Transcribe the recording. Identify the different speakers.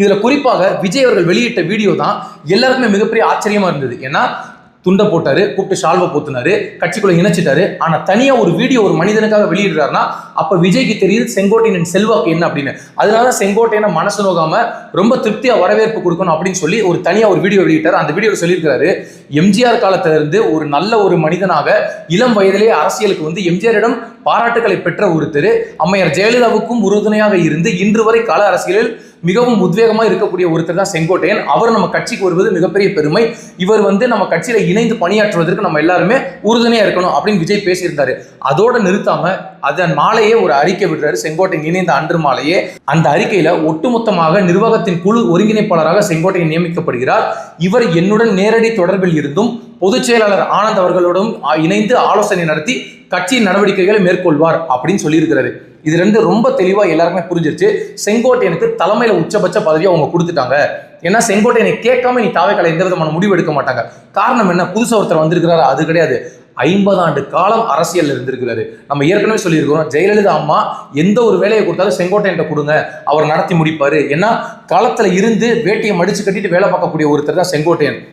Speaker 1: இதுல குறிப்பாக விஜய் அவர்கள் வெளியிட்ட வீடியோ தான் எல்லாருக்குமே மிகப்பெரிய ஆச்சரியமா இருந்தது. ஏன்னா துண்டை போட்டாரு கூப்பிட்டு ஷால்வை போத்துனாரு கட்சிக்குள்ள இணைச்சிட்டாரு. ஆனா தனியா ஒரு வீடியோ ஒரு மனிதனுக்காக வெளியிடுறாருன்னா அப்ப விஜய்க்கு தெரியுது செங்கோட்டையின் செல்வாக்கு என்ன அப்படின்னு. அதனால செங்கோட்டையனை மனசு நோகாம ரொம்ப திருப்தியா வரவேற்பு கொடுக்கணும் அப்படின்னு சொல்லி ஒரு தனியா ஒரு வீடியோ வெளியிட்டார். அந்த வீடியோவில் சொல்லியிருக்காரு எம்ஜிஆர் காலத்துல இருந்து ஒரு நல்ல ஒரு மனிதனாக இளம் வயதிலேயே அரசியலுக்கு வந்து எம்ஜிஆரிடம் பாராட்டுகளை பெற்ற ஒருத்தர் அம்மையார் ஜெயலலிதாவுக்கும் உறுதுணையாக இருந்து இன்று வரை கால அரசியலில் மிகவும் உத்வேகமாக இருக்கக்கூடிய ஒருத்தர் தான் செங்கோட்டையன். அவர் நம்ம கட்சிக்கு வருவது மிகப்பெரிய பெருமை. இவர் வந்து நம்ம கட்சியில் இணைந்து பணியாற்றுவதற்கு நம்ம எல்லாருமே உறுதுணையாக இருக்கணும் அப்படின்னு விஜய் பேசியிருந்தாரு. அதோட நிறுத்தாம அதன் மாலையே ஒரு அறிக்கை விடுறாரு. செங்கோட்டையன் இணைந்த அன்று மாலையே அந்த அறிக்கையில ஒட்டுமொத்தமாக நிர்வாகத்தின் குழு ஒருங்கிணைப்பாளராக செங்கோட்டையன் நியமிக்கப்படுகிறார். இவர் என்னுடன் நேரடி தொடர்பில் இருந்தும் பொதுச் செயலாளர் ஆனந்த் அவர்களோடும் இணைந்து ஆலோசனை நடத்தி கட்சியின் நடவடிக்கைகளை மேற்கொள்வார் அப்படின்னு சொல்லியிருக்கிறாரு. இது ரெண்டு ரொம்ப தெளிவா எல்லாருமே புரிஞ்சிருச்சு. செங்கோட்டையனுக்கு தலைமையில உச்சபட்ச பதவியை அவங்க கொடுத்துட்டாங்க. ஏன்னா செங்கோட்டையனை கேட்காம நீ தாவைக்கால எந்த விதமான முடிவு எடுக்க மாட்டாங்க. காரணம் என்ன? புதுசா ஒருத்தர் வந்திருக்கிறாரு. அது கிடையாது. ஐம்பது ஆண்டு காலம் அரசியல் இருந்திருக்கிறாரு. நம்ம ஏற்கனவே சொல்லியிருக்கிறோம் ஜெயலலிதா அம்மா எந்த ஒரு வேலையை கொடுத்தாலும் செங்கோட்டையன் கொடுங்க. அவர் நடத்தி முடிப்பாரு. ஏன்னா களத்துல இருந்து வேட்டியை மடிச்சு கட்டிட்டு வேலை பார்க்கக்கூடிய ஒருத்தர் தான் செங்கோட்டையன்.